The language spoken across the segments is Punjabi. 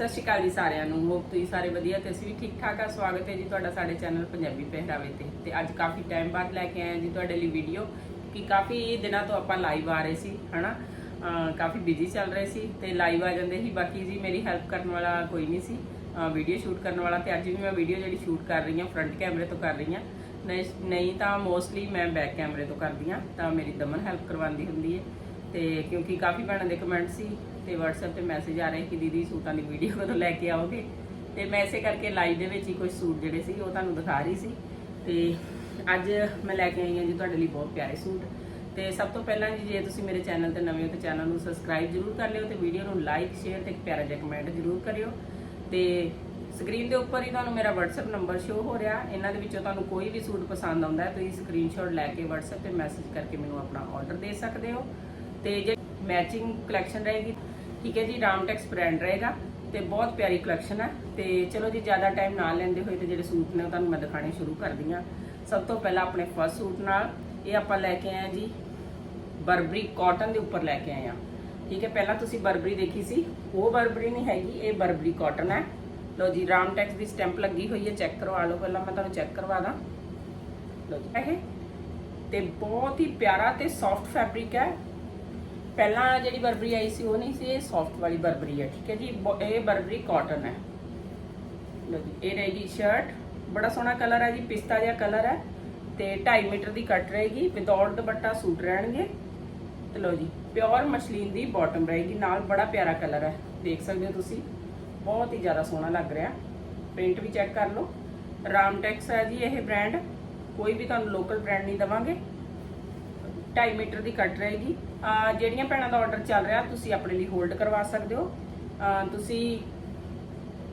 ਸਤਿ ਸ਼੍ਰੀ ਅਕਾਲ ਜੀ ਸਾਰਿਆਂ ਨੂੰ। ਹੋਪ ਤੁਸੀਂ ਸਾਰੇ ਵਧੀਆ ਤੇ ਅਸੀਂ ਵੀ ਠੀਕ ਠਾਕ ਆ। ਸਵਾਗਤ ਹੈ ਜੀ ਤੁਹਾਡਾ ਸਾਡੇ ਚੈਨਲ ਪੰਜਾਬੀ ਪਹਿਰਾਵੇ ਤੇ। ਤੇ ਅੱਜ ਕਾਫੀ ਟਾਈਮ ਬਾਅਦ ਲੈ ਕੇ ਆਏ ਜੀ ਤੁਹਾਡੇ ਲਈ ਵੀਡੀਓ ਕਿ ਕਾਫੀ ਦਿਨਾਂ ਤੋਂ ਆਪਾਂ ਲਾਈਵ ਆ ਰਹੇ ਸੀ, ਹਨਾ? ਅਹ ਕਾਫੀ ਬਿਜ਼ੀ ਚੱਲ ਰਹੇ ਸੀ ਤੇ ਲਾਈਵ ਆ ਜਾਂਦੇ ਸੀ। ਬਾਕੀ ਜੀ ਮੇਰੀ ਹੈਲਪ ਕਰਨ ਵਾਲਾ ਕੋਈ ਨਹੀਂ ਸੀ। ਵੀਡੀਓ ਸ਼ੂਟ ਕਰਨ ਵਾਲਾ ਤੇ ਅੱਜ ਵੀ ਮੈਂ ਵੀਡੀਓ ਜਿਹੜੀ ਸ਼ੂਟ ਕਰ ਰਹੀ ਹਾਂ ਫਰੰਟ ਕੈਮਰੇ ਤੋਂ ਕਰ ਰਹੀ ਹਾਂ। ਨਹੀਂ ਨਹੀਂ ਤਾਂ ਮੋਸਟਲੀ ਮੈਂ ਬੈਕ ਕੈਮਰੇ ਤੋਂ ਕਰਦੀ ਹਾਂ। ਤਾਂ ਮੇਰੀ ਦਮਨ ਹੈਲਪ ਕਰਵਾਉਂਦੀ ਹੁੰਦੀ ਹੈ। ਤੇ ਕਿਉਂਕਿ ਕਾਫੀ ਭੈਣਾਂ ਦੇ ਕਮੈਂਟ ਸੀ। ਤੇ WhatsApp ਤੇ ਮੈਸੇਜ ਆ ਰਹੇ ਕਿ ਦੀਦੀ ਸੂਟਾਂ ਦੀ ਵੀਡੀਓ ਕਦੋਂ ਲੈ ਕੇ ਆਓਗੇ? ਤੇ ਮੈਂ ਇਸੇ ਕਰਕੇ ਲਾਈਵ ਦੇ ਵਿੱਚ ਹੀ ਕੁਝ ਸੂਟ ਜਿਹੜੇ ਸੀ, ਉਹ ਤੁਹਾਨੂੰ ਦਿਖਾ ਰਹੀ ਸੀ। ਤੇ ਅੱਜ ਮੈਂ ਲੈ ਕੇ ਆਈ ਹਾਂ ਜੀ ਤੁਹਾਡੇ ਲਈ ਬਹੁਤ ਪਿਆਰੇ ਸੂਟ। ਤੇ ਸਭ ਤੋਂ ਪਹਿਲਾਂ ਜੀ, ਜੇ ਤੁਸੀਂ ਮੇਰੇ ਚੈਨਲ ਤੇ ਨਵੇਂ ਹੋ ਤਾਂ ਚੈਨਲ ਨੂੰ ਸਬਸਕ੍ਰਾਈਬ ਜਰੂਰ ਕਰ ਲਿਓ ਤੇ ਵੀਡੀਓ ਨੂੰ ਲਾਈਕ ਸ਼ੇਅਰ ਤੇ ਇੱਕ ਪਿਆਰਾ ਜਿਹਾ ਕਮੈਂਟ ਜਰੂਰ ਕਰਿਓ। ਤੇ ਸਕਰੀਨ ਦੇ ਉੱਪਰ ਹੀ ਤੁਹਾਨੂੰ ਮੇਰਾ WhatsApp ਨੰਬਰ ਸ਼ੋ ਹੋ ਰਿਹਾ। ਇਹਨਾਂ ਦੇ ਵਿੱਚੋਂ ਤੁਹਾਨੂੰ ਕੋਈ ਵੀ ਸੂਟ ਪਸੰਦ ਆਉਂਦਾ ਹੈ, ਤੁਸੀਂ ਸਕਰੀਨਸ਼ਾਟ ਲੈ ਕੇ WhatsApp ਤੇ ਮੈਸੇਜ ਕਰਕੇ ਮੈਨੂੰ ਆਪਣਾ ਆਰਡਰ ਦੇ ਸਕਦੇ ਹੋ। ਤੇ ਜੇ ਮੈਚਿੰਗ ਕਲੈਕਸ਼ਨ ਰਹੇਗੀ ਠੀਕ ਹੈ ਜੀ ਰਾਮਟੈਕਸ ਬ੍ਰਾਂਡ ਰਹੇਗਾ ਤੇ ਬਹੁਤ ਪਿਆਰੀ ਕਲੈਕਸ਼ਨ ਹੈ ਤੇ ਚਲੋ ਜੀ, ਜ਼ਿਆਦਾ ਟਾਈਮ ਨਾ ਲੈਂਦੇ ਹੋਏ ਤੇ ਜਿਹੜੇ ਸੂਟ ਨੇ ਉਹ ਤੁਹਾਨੂੰ ਮੈਂ ਦਿਖਾਣੇ ਸ਼ੁਰੂ ਕਰਦੀ ਹਾਂ। ਸਭ ਤੋਂ ਪਹਿਲਾਂ ਆਪਣੇ ਫਸਟ ਸੂਟ ਨਾਲ ਇਹ ਆਪਾਂ ਲੈ ਕੇ ਆਏ ਹਾਂ ਜੀ, ਬਰਬਰੀ ਕਾਟਨ ਦੇ ਉੱਪਰ ਲੈ ਕੇ ਆਏ ਹਾਂ। ਠੀਕ ਹੈ, ਪਹਿਲਾਂ ਤੁਸੀਂ ਬਰਬਰੀ ਦੇਖੀ ਸੀ, ਉਹ ਬਰਬਰੀ ਨਹੀਂ ਹੈਗੀ, ਇਹ ਬਰਬਰੀ ਕਾਟਨ ਹੈ। ਲੋ ਜੀ ਰਾਮਟੈਕਸ ਦੀ ਸਟੈਂਪ ਲੱਗੀ ਹੋਈ ਹੈ ਚੈੱਕ ਕਰਵਾ ਲਓ, ਪਹਿਲਾਂ ਮੈਂ ਤੁਹਾਨੂੰ ਚੈੱਕ ਕਰਵਾ ਦਾਂ। ਲੋ ਜੀ, ਇਹ ਤੇ ਬਹੁਤ ਹੀ ਪਿਆਰਾ ਤੇ ਸੌਫਟ ਫੈਬਰਿਕ ਹੈ। ਪਹਿਲਾਂ ਜਿਹੜੀ ਬਰਬਰੀ ਆਈ ਸੀ, ਉਹ ਨਹੀਂ ਸੀ, ਇਹ ਸੌਫਟ ਵਾਲੀ ਬਰਬਰੀ ਹੈ, ਠੀਕ ਹੈ ਜੀ? ਬ- ਇਹ ਬਰਬਰੀ ਕਾਟਨ ਹੈ। ਲੋ ਜੀ, ਇਹ ਰਹੇਗੀ ਸ਼ਰਟ ਬੜਾ ਸੋਹਣਾ ਕਲਰ ਹੈ ਜੀ, ਪਿਸਤਾ ਜਿਹਾ ਕਲਰ ਹੈ ਤੇ 2.5 ਮੀਟਰ ਦੀ ਕੱਟ ਰਹੇਗੀ ਵਿਦਆਊਟ ਦੁਪੱਟਾ ਸੂਟ ਰਹਿਣਗੇ। ਤੇ ਲੋ ਜੀ ਪਿਓਰ ਮਸ਼ਲੀਨ ਦੀ ਬਾਟਮ ਰਹੇਗੀ, ਨਾਲ ਬੜਾ ਪਿਆਰਾ ਕਲਰ ਹੈ, ਦੇਖ ਸਕਦੇ ਹੋ ਤੁਸੀਂ। ਬਹੁਤ ਹੀ ਜ਼ਿਆਦਾ ਸੋਹਣਾ ਲੱਗ ਰਿਹਾ। ਪ੍ਰਿੰਟ ਵੀ ਚੈੱਕ ਕਰ ਲਓ। ਰਾਮਟੈਕਸ ਹੈ ਜੀ ਇਹ ਬ੍ਰਾਂਡ ਕੋਈ ਵੀ ਤੁਹਾਨੂੰ ਲੋਕਲ ਬ੍ਰਾਂਡ ਨਹੀਂ ਦਵਾਂਗੇ। 2.5 ਮੀਟਰ ਦੀ ਕੱਟ ਰਹੇਗੀ। ਜਿਹੜੀਆਂ ਭੈਣਾਂ ਦਾ ਆਰਡਰ ਚੱਲ ਰਿਹਾ, ਤੁਸੀਂ ਆਪਣੇ ਲਈ ਹੋਲਡ ਕਰਵਾ ਸਕਦੇ ਹੋ। ਤੁਸੀਂ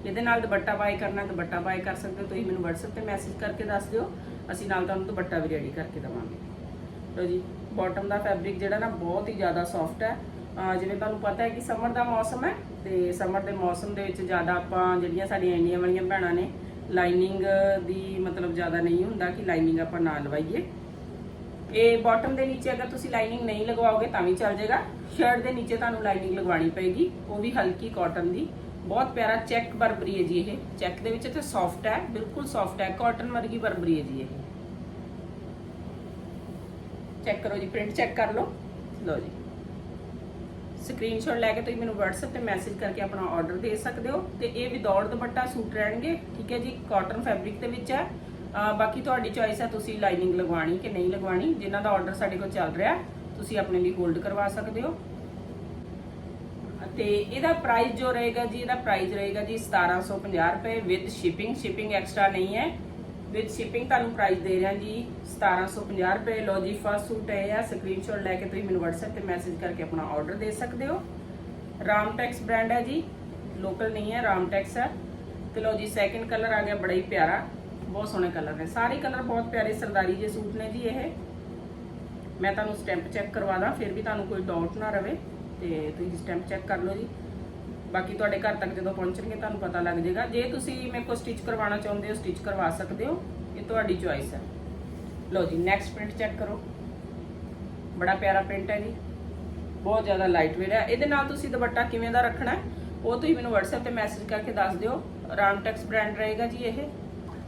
ਇਹਦੇ ਨਾਲ ਦੁਪੱਟਾ ਬਾਈ ਕਰਨਾ, ਦੁਪੱਟਾ ਬਾਈ ਕਰ ਸਕਦੇ ਹੋ। ਤੁਸੀਂ ਮੈਨੂੰ WhatsApp ਤੇ ਮੈਸੇਜ ਕਰਕੇ ਦੱਸ ਦਿਓ। ਅਸੀਂ ਨਾਲ ਤੁਹਾਨੂੰ ਦੁਪੱਟਾ ਵੀ ਰੈਡੀ ਕਰਕੇ ਦੇਵਾਂਗੇ। ਲੋ ਜੀ ਬਾਟਮ ਦਾ ਫੈਬਰਿਕ ਜਿਹੜਾ ਨਾ ਬਹੁਤ ਹੀ ਜ਼ਿਆਦਾ ਸੌਫਟ ਹੈ। ਜਿਵੇਂ ਤੁਹਾਨੂੰ ਪਤਾ ਹੈ ਕਿ ਸਮਰ ਦਾ ਮੌਸਮ ਹੈ ਤੇ ਸਮਰ ਦੇ ਮੌਸਮ ਦੇ ਵਿੱਚ ਜ਼ਿਆਦਾ ਆਪਾਂ ਜਿਹੜੀਆਂ ਸਾਡੀਆਂ ਇੰਡੀਆ ਵਾਲੀਆਂ ਭੈਣਾਂ ਨੇ ਲਾਈਨਿੰਗ ਦੀ ਮਤਲਬ ਜ਼ਿਆਦਾ ਨਹੀਂ ਹੁੰਦਾ ਕਿ ਲਾਈਨਿੰਗ ਆਪਾਂ ਨਾ ਲਵਾਈਏ। ਇਹ ਬਾਟਮ ਦੇ ਨੀਚੇ ਅਗਰ ਤੁਸੀਂ ਲਾਈਨਿੰਗ ਨਹੀਂ ਲਗਵਾਓਗੇ ਤਾਂ ਵੀ ਚੱਲ ਜਾਏਗਾ। ਸ਼ਰਟ ਦੇ ਨੀਚੇ ਤੁਹਾਨੂੰ ਲਾਈਨਿੰਗ ਲਗਵਾਉਣੀ ਪਏਗੀ। ਉਹ ਵੀ ਹਲਕੀ ਕਾਟਨ ਦੀ। ਬਹੁਤ ਪਿਆਰਾ ਚੈੱਕ ਬਰਬਰੀ ਹੈ ਜੀ ਇਹ। ਚੈੱਕ ਦੇ ਵਿੱਚ ਤੇ ਸੌਫਟ ਹੈ, ਬਿਲਕੁਲ ਸੌਫਟ ਹੈ। ਕਾਟਨ ਵਰਗੀ ਬਰਬਰੀ ਹੈ ਜੀ ਇਹ। ਚੈੱਕ ਕਰੋ ਜੀ ਪ੍ਰਿੰਟ ਚੈੱਕ ਕਰ ਲਓ। ਲਓ ਜੀ। ਸਕਰੀਨਸ਼ਾਟ ਲੈ ਕੇ ਤੁਸੀਂ ਮੈਨੂੰ WhatsApp ਤੇ ਮੈਸੇਜ ਕਰਕੇ ਆਪਣਾ ਆਰਡਰ ਦੇ ਸਕਦੇ ਹੋ। ਤੇ ਇਹ ਵਿਦਆਊਟ ਦੁਪੱਟਾ ਸੂਟ ਰਹਿਣਗੇ। ਠੀਕ ਹੈ ਜੀ ਕਾਟਨ ਫੈਬਰਿਕ ਦੇ ਵਿੱਚ ਹੈ। ਬਾਕੀ ਤੁਹਾਡੀ ਚੋਇਸ ਹੈ, ਤੁਸੀਂ ਲਾਈਨਿੰਗ ਲਗਵਾਣੀ ਕਿ ਨਹੀਂ ਲਗਵਾਣੀ ਜਿਨ੍ਹਾਂ ਦਾ ਆਰਡਰ ਸਾਡੇ ਕੋਲ ਚੱਲ ਰਿਹਾ, ਤੁਸੀਂ ਆਪਣੇ ਲਈ ਹੋਲਡ ਕਰਵਾ ਸਕਦੇ ਹੋ। ਤੇ ਇਹਦਾ ਪ੍ਰਾਈਸ ਜੋ ਰਹੇਗਾ ਜੀ, ਇਹਦਾ ਪ੍ਰਾਈਸ ਰਹੇਗਾ ਜੀ 1750 ਰੁਪਏ ਵਿਦ ਸ਼ਿਪਿੰਗ ਸ਼ਿਪਿੰਗ ਐਕਸਟਰਾ ਨਹੀਂ ਹੈ। ਵਿਦ ਸ਼ਿਪਿੰਗ ਤੁਹਾਨੂੰ ਪ੍ਰਾਈਸ ਦੇ ਰਿਹਾ ਜੀ 1750 ਰੁਪਏ। ਲੋ ਜੀ ਫਸਟ ਸੂਟ ਹੈ ਆ ਸਕਰੀਨਸ਼ਾਟ ਲੈ ਕੇ ਤੁਸੀਂ ਮੈਨੂੰ WhatsApp ਤੇ ਮੈਸੇਜ ਕਰਕੇ ਆਪਣਾ ਆਰਡਰ ਦੇ ਸਕਦੇ ਹੋ। ਰਾਮਟੈਕਸ ਬ੍ਰਾਂਡ ਹੈ ਜੀ ਲੋਕਲ ਨਹੀਂ ਹੈ ਰਾਮਟੈਕਸ ਹੈ। ਤੇ ਲੋ ਜੀ ਸੈਕਿੰਡ ਕਲਰ ਆ ਗਿਆ, ਬੜਾ ਹੀ ਪਿਆਰਾ। ਬਹੁਤ ਸੋਹਣੇ ਕਲਰ ਨੇ। ਸਾਰੇ ਕਲਰ ਬਹੁਤ ਪਿਆਰੇ ਸਰਦਾਰੀ ਜੇ ਸੂਟ ਨੇ ਜੀ ਇਹ। ਮੈਂ ਤੁਹਾਨੂੰ ਸਟੈਂਪ ਚੈੱਕ ਕਰਵਾ ਦਾਂ ਫਿਰ ਵੀ ਤੁਹਾਨੂੰ ਕੋਈ ਡਾਊਟ ਨਾ ਰਵੇ ਤੇ ਤੁਸੀਂ ਸਟੈਂਪ ਚੈੱਕ ਕਰ ਲਓ ਜੀ। ਬਾਕੀ ਤੁਹਾਡੇ ਘਰ ਤੱਕ ਜਦੋਂ ਪਹੁੰਚਣਗੇ ਤੁਹਾਨੂੰ ਪਤਾ ਲੱਗ ਜਾਏਗਾ। ਜੇ ਤੁਸੀਂ ਮੇਰੇ ਕੋਲ ਸਟਿਚ ਕਰਵਾਉਣਾ ਚਾਹੁੰਦੇ ਹੋ ਸਟਿਚ ਕਰਵਾ ਸਕਦੇ ਹੋ। ਇਹ ਤੁਹਾਡੀ ਚੁਆਇਸ ਹੈ। ਲਓ ਜੀ ਨੈਕਸਟ ਪ੍ਰਿੰਟ ਚੈੱਕ ਕਰੋ। ਬੜਾ ਪਿਆਰਾ ਪ੍ਰਿੰਟ ਹੈ ਜੀ। ਬਹੁਤ ਜ਼ਿਆਦਾ ਲਾਈਟ ਵੇਟ ਹੈ। ਇਹਦੇ ਨਾਲ ਤੁਸੀਂ ਦੁਪੱਟਾ ਕਿਵੇਂ ਦਾ ਰੱਖਣਾ ਉਹ ਤੁਸੀਂ ਮੈਨੂੰ WhatsApp ਤੇ ਮੈਸੇਜ ਕਰਕੇ ਦੱਸ ਦਿਓ। ਰਾਮਟੈਕਸ ਬ੍ਰਾਂਡ ਰਹੇਗਾ ਜੀ ਇਹ।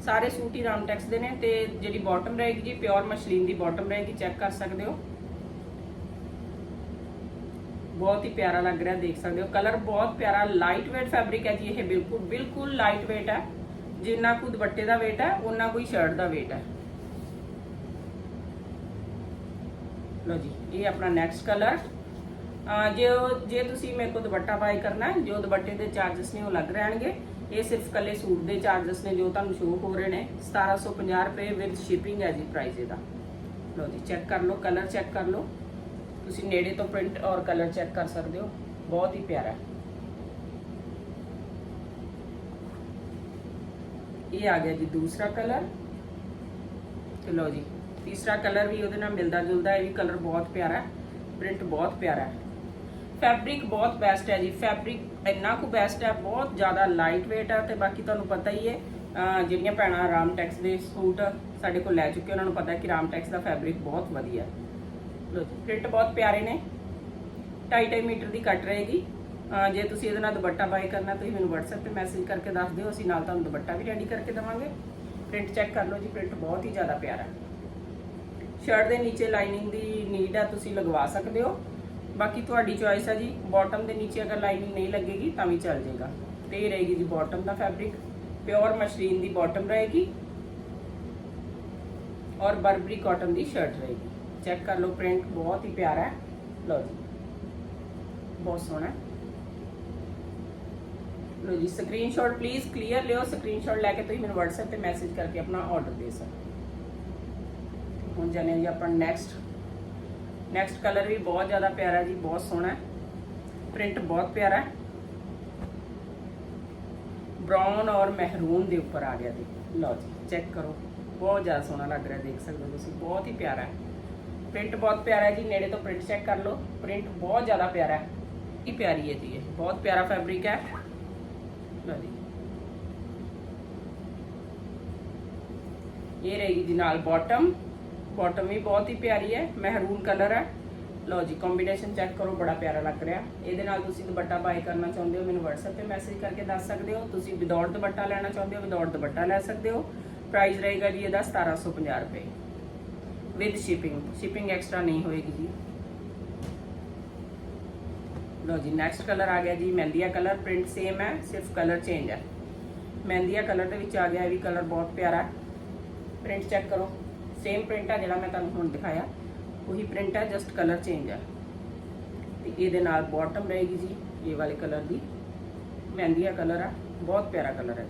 ਸਾਰੇ ਸੂਟ ਹੀ ਰਾਮਟੈਕਸ ਦੇ ਨੇ ਤੇ ਜਿਹੜੀ ਬਾਟਮ ਰਹੇਗੀ ਜੀ ਪਿਓਰ ਮਸ਼ਲੀਨ ਦੀ ਬਾਟਮ ਰਹੇਗੀ ਚੈੱਕ ਕਰ ਸਕਦੇ ਹੋ। ਬਹੁਤ ਹੀ ਪਿਆਰਾ ਲੱਗ ਰਿਹਾ, ਦੇਖ ਸਕਦੇ ਹੋ। ਕਲਰ ਬਹੁਤ ਪਿਆਰਾ ਲਾਈਟ weight ਫੈਬਰਿਕ ਹੈ ਜੀ ਇਹ, ਬਿਲਕੁਲ ਬਿਲਕੁਲ ਲਾਈਟ weight ਹੈ। ਜਿੰਨਾ ਕੁ ਦੁਪੱਟੇ ਦਾ weight ਹੈ ਉਹਨਾਂ ਕੋਈ ਸ਼ਰਟ ਦਾ weight ਹੈ। ਲੋ ਜੀ, ਇਹ ਆਪਣਾ ਨੈਕਸਟ ਕਲਰ ਜੇ ਜੇ ਤੁਸੀਂ ਮੇਰੇ ਕੋਲ ਦੁਪੱਟਾ ਬਾਈ ਕਰਨਾ ਜੋ ਦੁਪੱਟੇ ਦੇ ਚਾਰजेस ਨੇ ਉਹ ਲੱਗ ਰਹਿਣਗੇ। ਇਹ ਸਿਰਫ ਕੱਲੇ ਸੂਟ ਦੇ ਚਾਰजेस ਨੇ ਜੋ ਤੁਹਾਨੂੰ ਸ਼ੋ ਹੋ ਰਹੇ ਨੇ। 1750 ਰੁਪਏ ਵਿਦ ਸ਼ਿਪਿੰਗ ਹੈ ਜੀ ਪ੍ਰਾਈਸ ਇਹਦਾ। ਲਓ ਜੀ ਚੈੱਕ ਕਰ ਲਓ ਕਲਰ ਚੈੱਕ ਕਰ ਲਓ। ਤੁਸੀਂ ਨੇੜੇ ਤੋਂ ਪ੍ਰਿੰਟ ਔਰ ਕਲਰ ਚੈੱਕ ਕਰ ਸਕਦੇ ਹੋ। ਬਹੁਤ ਹੀ ਪਿਆਰਾ ਇਹ ਆ ਗਿਆ ਜੀ ਦੂਸਰਾ ਕਲਰ ਤੇ ਲਓ ਜੀ, ਤੀਸਰਾ ਕਲਰ ਵੀ ਉਹਦੇ ਨਾਲ ਮਿਲਦਾ ਜੁਲਦਾ ਇਹ ਵੀ ਕਲਰ ਬਹੁਤ ਪਿਆਰਾ ਪ੍ਰਿੰਟ ਬਹੁਤ ਪਿਆਰਾ ਹੈ। ਫੈਬਰਿਕ ਬਹੁਤ ਬੈਸਟ ਹੈ ਜੀ। ਫੈਬਰਿਕ ਇੰਨਾ ਕੁ ਬੈਸਟ ਹੈ, ਬਹੁਤ ਜ਼ਿਆਦਾ ਲਾਈਟ weight ਹੈ ਤੇ ਬਾਕੀ ਤੁਹਾਨੂੰ ਪਤਾ ਹੀ ਹੈ, ਅਹ, ਜਿਹੜੀਆਂ ਭੈਣਾਂ ਰਾਮਟੈਕਸ ਦੇ ਸੂਟ ਸਾਡੇ ਕੋਲ ਲੈ ਚੁੱਕੇ, ਉਹਨਾਂ ਨੂੰ ਪਤਾ ਕਿ ਰਾਮ ਟੈਕਸ ਦਾ ਫੈਬਰਿਕ ਬਹੁਤ ਵਧੀਆ ਹੈ। ਲੋ ਜੀ ਪ੍ਰਿੰਟ ਬਹੁਤ ਪਿਆਰੇ ਨੇ। 2.5 ਮੀਟਰ ਦੀ ਕੱਟ ਰਹੇਗੀ। ਜੇ ਤੁਸੀਂ ਇਹਦੇ ਨਾਲ ਦੁਪੱਟਾ ਬਾਈ ਕਰਨਾ, ਤੁਸੀਂ ਮੈਨੂੰ WhatsApp ਤੇ ਮੈਸੇਜ ਕਰਕੇ ਦੱਸ ਦਿਓ, ਅਸੀਂ ਨਾਲ ਤੁਹਾਨੂੰ ਦੁਪੱਟਾ ਵੀ ਰੈਡੀ ਕਰਕੇ ਦੇਵਾਂਗੇ। ਪ੍ਰਿੰਟ ਚੈੱਕ ਕਰ ਲਓ ਜੀ ਪ੍ਰਿੰਟ ਬਹੁਤ ਹੀ ਜ਼ਿਆਦਾ ਪਿਆਰਾ ਸ਼ਰਟ ਦੇ ਨੀਚੇ ਲਾਈਨਿੰਗ ਦੀ ਨੀਡ ਆ ਤੁਸੀਂ ਲਗਵਾ ਸਕਦੇ ਹੋ। ਬਾਕੀ ਤੁਹਾਡੀ ਚੋਇਸ ਹੈ ਜੀ ਬਾਟਮ ਦੇ ਨੀਚੇ ਅਗਰ ਲਾਈਨਿੰਗ ਨਹੀਂ ਲੱਗੇਗੀ, ਤਾਂ ਵੀ ਚੱਲ ਜਾਏਗਾ। ਤੇ ਇਹ ਰਹੇਗੀ ਜੀ ਬਾਟਮ ਦਾ ਫੈਬਰਿਕ ਪਿਓਰ ਮਸ਼ਰੀਨ ਦੀ ਬਾਟਮ ਰਹੇਗੀ। ਔਰ ਬਰਬਰੀ ਕਾਟਨ ਦੀ ਸ਼ਰਟ ਰਹੇਗੀ। ਚੈੱਕ ਕਰ ਲਓ ਪ੍ਰਿੰਟ ਬਹੁਤ ਹੀ ਪਿਆਰਾ ਹੈ। ਲਓ ਜੀ, ਬਹੁਤ ਸੋਹਣਾ ਲਓ ਜੀ ਸਕਰੀਨਸ਼ਾਟ ਪਲੀਜ਼ ਕਲੀਅਰ ਲਿਓ। ਸਕਰੀਨਸ਼ਾਟ ਲੈ ਕੇ ਤੁਸੀਂ ਮੈਨੂੰ WhatsApp ਤੇ ਮੈਸੇਜ ਕਰਕੇ ਆਪਣਾ ਆਰਡਰ ਦੇ ਸਕਦੇ ਹੋ। ਹੁਣ ਜਾਣੇ ਜੀ ਆਪਾਂ ਨੈਕਸਟ ਨੈਕਸਟ ਕਲਰ ਵੀ ਬਹੁਤ ਜ਼ਿਆਦਾ ਪਿਆਰਾ ਜੀ, ਬਹੁਤ ਸੋਹਣਾ ਪ੍ਰਿੰਟ ਬਹੁਤ ਪਿਆਰਾ ਹੈ। ਬ੍ਰਾਊਨ ਔਰ ਮਹਿਰੂਨ ਦੇ ਉੱਪਰ ਆ ਗਿਆ ਜੀ। ਲਓ ਜੀ ਚੈੱਕ ਕਰੋ। ਬਹੁਤ ਜ਼ਿਆਦਾ ਸੋਹਣਾ ਲੱਗ ਰਿਹਾ, ਦੇਖ ਸਕਦੇ ਹੋ ਤੁਸੀਂ, ਬਹੁਤ ਹੀ ਪਿਆਰਾ ਹੈ। ਪ੍ਰਿੰਟ ਬਹੁਤ ਪਿਆਰਾ ਹੈ ਜੀ, ਨੇੜੇ ਤੋਂ ਪ੍ਰਿੰਟ ਚੈੱਕ ਕਰ ਲਓ। ਪ੍ਰਿੰਟ ਬਹੁਤ ਜ਼ਿਆਦਾ ਪਿਆਰਾ ਹੈ। ਕੀ ਪਿਆਰੀ ਹੈ ਜੀ ਇਹ? ਬਹੁਤ ਪਿਆਰਾ ਫੈਬਰਿਕ ਹੈ। ਲਓ ਜੀ। ਇਹ ਰਹੇਗੀ ਜੀ ਨਾਲ ਬਾਟਮ ਬਾਟਮ ਵੀ ਬਹੁਤ ਹੀ ਪਿਆਰੀ ਹੈ ਮਹਿਰੂਨ ਕਲਰ ਹੈ। ਲਓ ਜੀ ਕੰਬੀਨੇਸ਼ਨ ਚੈੱਕ ਕਰੋ, ਬੜਾ ਪਿਆਰਾ ਲੱਗ ਰਿਹਾ। ਇਹਦੇ ਨਾਲ ਤੁਸੀਂ ਦੁਪੱਟਾ ਬਾਈ ਕਰਨਾ ਚਾਹੁੰਦੇ ਹੋ, ਮੈਨੂੰ WhatsApp ਤੇ ਮੈਸੇਜ ਕਰਕੇ ਦੱਸ ਸਕਦੇ ਹੋ। ਤੁਸੀਂ ਵਿਦਆਊਟ ਦੁਪੱਟਾ ਲੈਣਾ ਚਾਹੁੰਦੇ ਹੋ ਵਿਦਆਊਟ ਦੁਪੱਟਾ ਲੈ ਸਕਦੇ ਹੋ। ਪ੍ਰਾਈਸ ਰਹੇਗਾ ਜੀ ਇਹਦਾ 1750 ਰੁਪਏ। ਵਿਦ ਸ਼ਿਪਿੰਗ ਸ਼ਿਪਿੰਗ ਐਕਸਟਰਾ ਨਹੀਂ ਹੋਏਗੀ ਜੀ। ਲਓ ਜੀ ਨੈਕਸਟ ਕਲਰ ਆ ਗਿਆ ਜੀ, ਮਹਿੰਦੀਆ ਕਲਰ ਪ੍ਰਿੰਟ ਸੇਮ ਹੈ, ਸਿਰਫ ਕਲਰ ਚੇਂਜ ਹੈ। ਮਹਿੰਦੀਆ ਕਲਰ ਦੇ ਵਿੱਚ ਆ ਗਿਆ, ਇਹ ਵੀ ਕਲਰ ਬਹੁਤ ਪਿਆਰਾ। ਪ੍ਰਿੰਟ ਚੈੱਕ ਕਰੋ। ਸੇਮ ਪ੍ਰਿੰਟ ਹੈ ਜਿਹੜਾ ਮੈਂ ਤੁਹਾਨੂੰ ਹੁਣ ਦਿਖਾਇਆ ਉਹੀ ਪ੍ਰਿੰਟ ਹੈ ਜਸਟ ਕਲਰ ਚੇਂਜ ਹੈ ਤੇ ਇਹਦੇ ਨਾਲ ਬਾਟਮ ਰਹੇਗੀ ਜੀ ਇਹ ਵਾਲੇ ਕਲਰ ਦੀ ਮਹਿੰਦੀਆ ਕਲਰ ਹੈ ਬਹੁਤ ਪਿਆਰਾ ਕਲਰ ਹੈ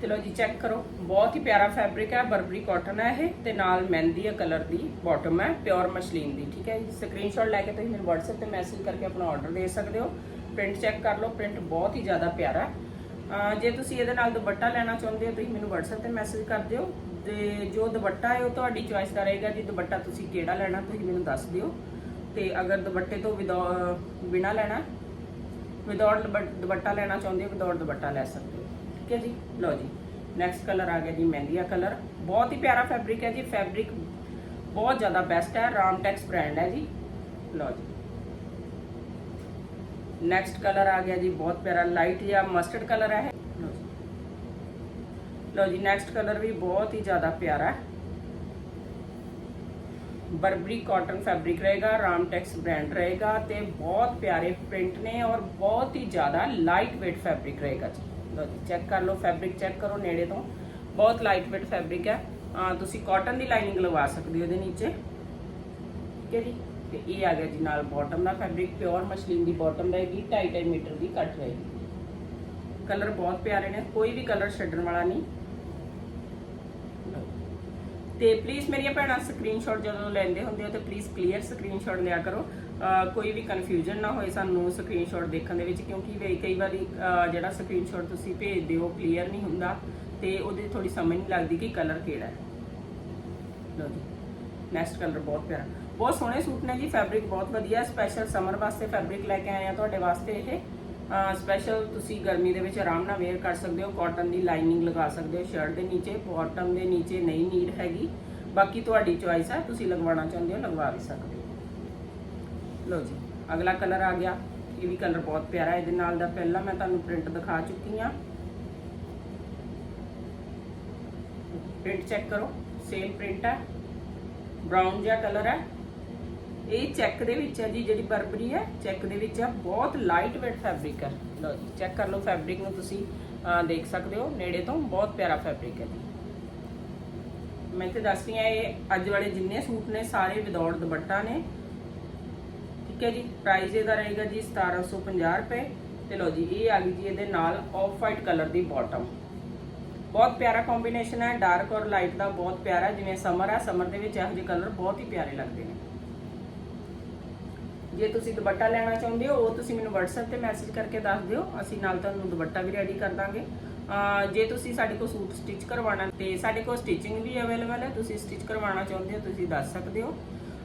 ਚਲੋ ਜੀ ਚੈੱਕ ਕਰੋ ਬਹੁਤ ਹੀ ਪਿਆਰਾ ਫੈਬਰਿਕ ਹੈ ਬਰਬਰੀ ਕਾਟਨ ਹੈ ਇਹ ਤੇ ਨਾਲ ਮਹਿੰਦੀਆ ਕਲਰ ਦੀ ਬਾਟਮ ਹੈ ਪਿਓਰ ਮਸ਼ਲੀਨ ਦੀ ਠੀਕ ਹੈ ਜੀ ਸਕਰੀਨਸ਼ਾਟ ਲੈ ਕੇ ਤੁਸੀਂ ਮੈਨੂੰ WhatsApp ਤੇ ਮੈਸੇਜ ਕਰਕੇ ਆਪਣਾ ਆਰਡਰ ਦੇ ਸਕਦੇ ਹੋ ਪ੍ਰਿੰਟ ਚੈੱਕ ਕਰ ਲਓ ਪ੍ਰਿੰਟ ਬਹੁਤ ਹੀ ਜ਼ਿਆਦਾ ਪਿਆਰਾ ਹੈ ਅਹ ਜੇ ਤੁਸੀਂ ਇਹਦੇ ਨਾਲ ਦੁਪੱਟਾ ਲੈਣਾ ਚਾਹੁੰਦੇ ਹੋ, ਤੁਸੀਂ ਮੈਨੂੰ WhatsApp ਤੇ ਮੈਸੇਜ ਕਰ ਦਿਓ। ਤੇ ਜੋ ਦੁਪੱਟਾ ਹੈ, ਉਹ ਤੁਹਾਡੀ ਚੋਇਸ ਦਾ ਰਹੇਗਾ ਜੀ। ਦੁਪੱਟਾ ਤੁਸੀਂ ਕਿਹੜਾ ਲੈਣਾ, ਤੁਸੀਂ ਮੈਨੂੰ ਦੱਸ ਦਿਓ। ਤੇ ਅਗਰ ਦੁਪੱਟੇ ਤੋਂ ਵਿਦਆ- ਬਿਨਾ ਲੈਣਾ ਵਿਦਆਊਟ ਦੁਪੱਟਾ ਲੈਣਾ ਚਾਹੁੰਦੇ ਹੋ ਵਿਦਆਊਟ ਦੁਪੱਟਾ ਲੈ ਸਕਦੇ ਹੋ। ਠੀਕ ਹੈ ਜੀ? ਲਓ ਜੀ। ਨੈਕਸਟ ਕਲਰ ਆ ਗਿਆ ਜੀ, ਮਹਿੰਦੀਆ ਕਲਰ ਬਹੁਤ ਹੀ ਪਿਆਰਾ ਫੈਬਰਿਕ ਹੈ ਜੀ। ਫੈਬਰਿਕ ਬਹੁਤ ਜ਼ਿਆਦਾ ਬੈਸਟ ਹੈ। ਰਾਮਟੈਕਸ ਬ੍ਰਾਂਡ ਹੈ ਜੀ। ਲਓ ਜੀ। ਨੈਕਸਟ ਕਲਰ ਆ ਗਿਆ ਜੀ ਬਹੁਤ ਪਿਆਰਾ ਲਾਈਟ ਜਿਹਾ ਮਸਟਰਡ ਕਲਰ ਹੈ ਇਹ। ਲਓ ਜੀ ਲਓ ਜੀ ਨੈਕਸਟ ਕਲਰ ਵੀ ਬਹੁਤ ਹੀ ਜ਼ਿਆਦਾ ਪਿਆਰਾ ਹੈ ਬਰਬਰੀ ਕਾਟਨ ਫੈਬਰਿਕ ਰਹੇਗਾ ਰਾਮਟੈਕਸ ਬ੍ਰਾਂਡ ਰਹੇਗਾ ਤੇ ਬਹੁਤ ਪਿਆਰੇ ਪ੍ਰਿੰਟ ਨੇ ਔਰ ਬਹੁਤ ਹੀ ਜ਼ਿਆਦਾ ਲਾਈਟ weight ਫੈਬਰਿਕ ਰਹੇਗਾ ਜੀ ਲਓ ਜੀ ਚੈੱਕ ਕਰ ਲਓ ਫੈਬਰਿਕ ਚੈੱਕ ਕਰੋ ਨੇੜੇ ਤੋਂ ਬਹੁਤ ਲਾਈਟ weight ਫੈਬਰਿਕ ਹੈ ਅਹ ਤੁਸੀਂ ਕਾਟਨ ਦੀ ਲਾਈਨਿੰਗ ਲਗਵਾ ਸਕਦੇ ਹੋ ਇਹਦੇ ਨੀਚੇ ਠੀਕ ਹੈ ਜੀ ਤੇ ਇਹ ਆ ਗਿਆ ਜੀ ਨਾਲ ਬਾਟਮ ਦਾ ਫੈਬਰਿਕ ਪਿਓਰ ਮਸ਼ਲੀਨ ਦੀ ਬਾਟਮ ਰਹੇਗੀ 2.5 ਮੀਟਰ ਦੀ ਕੱਟ ਰਹੇਗੀ। ਕਲਰ ਬਹੁਤ ਪਿਆਰੇ ਨੇ, ਕੋਈ ਵੀ ਕਲਰ ਛੱਡਣ ਵਾਲਾ ਨਹੀਂ। ਤੇ ਪਲੀਜ਼ ਮੇਰੀਆਂ ਭੈਣਾਂ ਸਕਰੀਨਸ਼ਾਟ ਜਦੋਂ ਲੈਂਦੇ ਹੁੰਦੇ ਹੋ ਤੇ ਪਲੀਜ਼ ਕਲੀਅਰ ਸਕਰੀਨਸ਼ਾਟ ਲਿਆ ਕਰੋ। ਕੋਈ ਵੀ ਕਨਫਿਊਜ਼ਨ ਨਾ ਹੋਏ ਸਾਨੂੰ ਸਕਰੀਨਸ਼ਾਟ ਦੇਖਣ ਦੇ ਵਿੱਚ, ਕਿਉਂਕਿ ਵੀ ਕਈ ਵਾਰੀ, ਅਹ, ਜਿਹੜਾ ਸਕਰੀਨਸ਼ਾਟ ਤੁਸੀਂ ਭੇਜਦੇ ਹੋ ਕਲੀਅਰ ਨਹੀਂ ਹੁੰਦਾ ਤੇ ਉਹਦੇ ਥੋੜੀ ਸਮਝ ਨਹੀਂ ਲੱਗਦੀ ਕਿ ਕਲਰ ਕਿਹੜਾ ਹੈ। ਲਓ ਜੀ। ਨੈਕਸਟ ਕਲਰ ਬਹੁਤ ਪਿਆਰਾ। ਬਹੁਤ ਸੋਹਣੇ ਸੂਟ ਨੇ ਜੀ ਫੈਬਰਿਕ ਬਹੁਤ ਵਧੀਆ ਸਪੈਸ਼ਲ ਸਮਰ ਵਾਸਤੇ ਫੈਬਰਿਕ ਲੈ ਕੇ ਆਏ ਆ ਤੁਹਾਡੇ ਵਾਸਤੇ ਇਹ। ਸਪੈਸ਼ਲ ਤੁਸੀਂ ਗਰਮੀ ਦੇ ਵਿੱਚ ਆਰਾਮ ਨਾਲ ਵੇਅਰ ਕਰ ਸਕਦੇ ਹੋ ਕਾਟਨ ਦੀ ਲਾਈਨਿੰਗ ਲਗਾ ਸਕਦੇ ਹੋ ਸ਼ਰਟ ਦੇ ਨੀਚੇ ਬਾਟਮ ਦੇ ਨੀਚੇ ਨਹੀਂ ਨੀਡ ਹੈਗੀ। ਬਾਕੀ ਤੁਹਾਡੀ ਚੁਆਇਸ ਹੈ ਤੁਸੀਂ ਲਗਵਾਉਣਾ ਚਾਹੁੰਦੇ ਹੋ, ਲਗਵਾ ਵੀ ਸਕਦੇ ਹੋ। ਲਓ ਜੀ, ਅਗਲਾ ਕਲਰ ਆ ਗਿਆ। ਇਹ ਵੀ ਕਲਰ ਬਹੁਤ ਪਿਆਰਾ ਇਹਦੇ ਨਾਲ ਦਾ ਪਹਿਲਾਂ ਮੈਂ ਤੁਹਾਨੂੰ ਪ੍ਰਿੰਟ ਦਿਖਾ ਚੁੱਕੀ ਹਾਂ। ਪ੍ਰਿੰਟ ਚੈੱਕ ਕਰੋ ਸੇਮ ਪ੍ਰਿੰਟ ਹੈ। ਬ੍ਰਾਊਨ ਜਿਹਾ ਕਲਰ ਹੈ। ਇਹ ਚੈੱਕ ਦੇ ਵਿੱਚ ਹੈ ਜੀ, ਜਿਹੜੀ ਬਰਬਰੀ ਹੈ, ਚੈੱਕ ਦੇ ਵਿੱਚ ਹੈ, ਬਹੁਤ ਲਾਈਟ weight ਫੈਬਰਿਕ ਹੈ। ਲਓ ਜੀ, ਚੈੱਕ ਕਰ ਲਓ ਫੈਬਰਿਕ ਨੂੰ ਤੁਸੀਂ ਦੇਖ ਸਕਦੇ ਹੋ, ਨੇੜੇ ਤੋਂ ਬਹੁਤ ਪਿਆਰਾ ਫੈਬਰਿਕ ਹੈ ਜੀ। ਮੈਂ ਤੇ ਦੱਸਦੀ ਹਾਂ, ਇਹ ਅੱਜ ਵਾਲੇ ਜਿੰਨੇ ਸੂਟ ਨੇ, ਸਾਰੇ ਵਿਦਆਊਟ ਦੁਪੱਟਾ ਨੇ। ਠੀਕ ਹੈ ਜੀ ਪ੍ਰਾਈਸ ਇਹਦਾ ਰਹੇਗਾ ਜੀ 1750 ਰੁਪਏ। ਤੇ ਲਓ ਜੀ, ਇਹ ਆ ਗਈ ਜੀ ਇਹਦੇ ਨਾਲ ਆਫ ਵਾਈਟ ਕਲਰ ਦੀ ਬਾਟਮ ਬਹੁਤ ਪਿਆਰਾ ਕੰਬੀਨੇਸ਼ਨ ਹੈ ਡਾਰਕ ਔਰ ਲਾਈਟ ਦਾ ਬਹੁਤ ਪਿਆਰਾ, ਜਿਵੇਂ ਸਮਰ ਹੈ ਸਮਰ ਦੇ ਵਿੱਚ ਇਹੋ ਜਿਹੇ ਕਲਰ ਬਹੁਤ ਹੀ ਪਿਆਰੇ ਲੱਗਦੇ ਨੇ। ਜੇ ਤੁਸੀਂ ਦੁਪੱਟਾ ਲੈਣਾ ਚਾਹੁੰਦੇ ਹੋ, ਉਹ ਤੁਸੀਂ ਮੈਨੂੰ WhatsApp ਤੇ ਮੈਸੇਜ ਕਰਕੇ ਦੱਸ ਦਿਓ, ਅਸੀਂ ਨਾਲ ਤੁਹਾਨੂੰ ਦੁਪੱਟਾ ਵੀ ਰੈਡੀ ਕਰ ਦਾਂਗੇ। ਜੇ ਤੁਸੀਂ ਸਾਡੇ ਕੋਲ ਸੂਟ ਸਟਿਚ ਕਰਵਾਉਣਾ ਤੇ ਸਾਡੇ ਕੋਲ ਸਟਿਚਿੰਗ ਵੀ ਅਵੇਲੇਬਲ ਹੈ, ਤੁਸੀਂ ਸਟਿਚ ਕਰਵਾਉਣਾ ਚਾਹੁੰਦੇ ਹੋ, ਤੁਸੀਂ ਦੱਸ ਸਕਦੇ ਹੋ।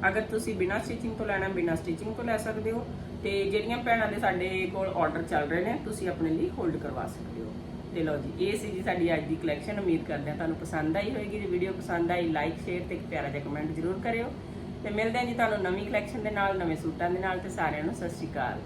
ਅਗਰ ਤੁਸੀਂ ਬਿਨਾਂ ਸਟਿਚਿੰਗ ਤੋਂ ਲੈਣਾ, ਬਿਨਾਂ ਸਟਿਚਿੰਗ ਤੋਂ ਲੈ ਸਕਦੇ ਹੋ। ਤੇ ਜਿਹੜੀਆਂ ਭੈਣਾਂ ਦੇ ਸਾਡੇ ਕੋਲ ਆਰਡਰ ਚੱਲ ਰਹੇ ਨੇ, ਤੁਸੀਂ ਆਪਣੇ ਲਈ ਹੋਲਡ ਕਰਵਾ ਸਕਦੇ ਹੋ। ਤੇ ਲਓ ਜੀ, ਇਹ ਸੀ ਜੀ ਸਾਡੀ ਅੱਜ ਦੀ ਕਲੈਕਸ਼ਨ ਉਮੀਦ ਕਰਦੇ ਹਾਂ ਤੁਹਾਨੂੰ ਪਸੰਦ ਆਈ ਹੋਵੇਗੀ ਜੇ ਵੀਡੀਓ ਪਸੰਦ ਆਈ ਲਾਈਕ ਸ਼ੇਅਰ ਤੇ ਇੱਕ ਪਿਆਰਾ ਜਿਹਾ ਕਮੈਂਟ ਜ਼ਰੂਰ ਕਰਿਓ। ਤੇ ਮਿਲਦੇ ਹਾਂ ਜੀ ਤੁਹਾਨੂੰ ਨਵੀਂ ਕਲੈਕਸ਼ਨ ਦੇ ਨਾਲ, ਨਵੇਂ ਸੂਟਾਂ ਦੇ ਨਾਲ, ਤੇ ਸਾਰਿਆਂ ਨੂੰ ਸਤਿ ਸ਼੍ਰੀ ਅਕਾਲ।